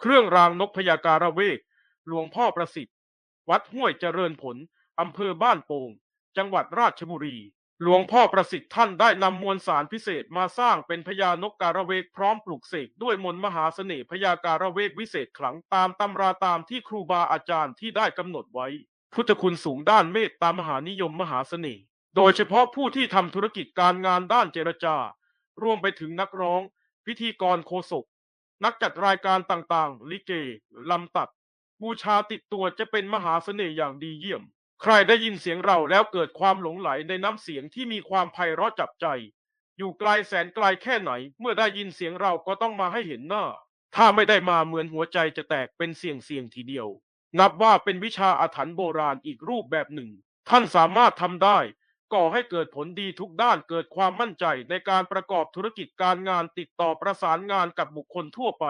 เครื่องรางนกพญาการะเวก หลวงพ่อประสิทธิ์ วัดห้วยเจริญผล อำเภอบ้านโป่ง จังหวัดราชบุรี หลวงพ่อประสิทธิ์ท่านได้นำมวลสารพิเศษมาสร้างเป็นพญานกการะเวกพร้อมปลูกเสกด้วยมนต์มหาเสน่ห์พญาการะเวกวิเศษขลังตามตำราตามที่ครูบาอาจารย์ที่ได้กำหนดไว้ พุทธคุณสูงด้านเมตตามหานิยมมหาเสน่ห์ โดยเฉพาะผู้ที่ทำธุรกิจการงานด้านเจรจา รวมไปถึงนักร้อง พิธีกรโคศก นักจัดรายการต่างๆ ลิเก ลำตัด บูชาติดตัวจะเป็นมหาเสน่ห์อย่างดีเยี่ยม ใครได้ยินเสียงเราแล้วเกิดความหลงไหลในน้ำเสียงที่มีความไพเราะจับใจ อยู่ไกลแสนไกลแค่ไหน เมื่อได้ยินเสียงเราก็ต้องมาให้เห็นหน้า ถ้าไม่ได้มาเหมือนหัวใจจะแตกเป็นเสียงเสียงทีเดียว นับว่าเป็นวิชาอาถรรพ์โบราณอีกรูปแบบหนึ่ง ท่านสามารถทำได้ ก่อให้เกิดผลดีทุกด้านเกิดความมั่นใจในการประกอบธุรกิจการงานติดต่อประสานงานกับบุคคลทั่วไป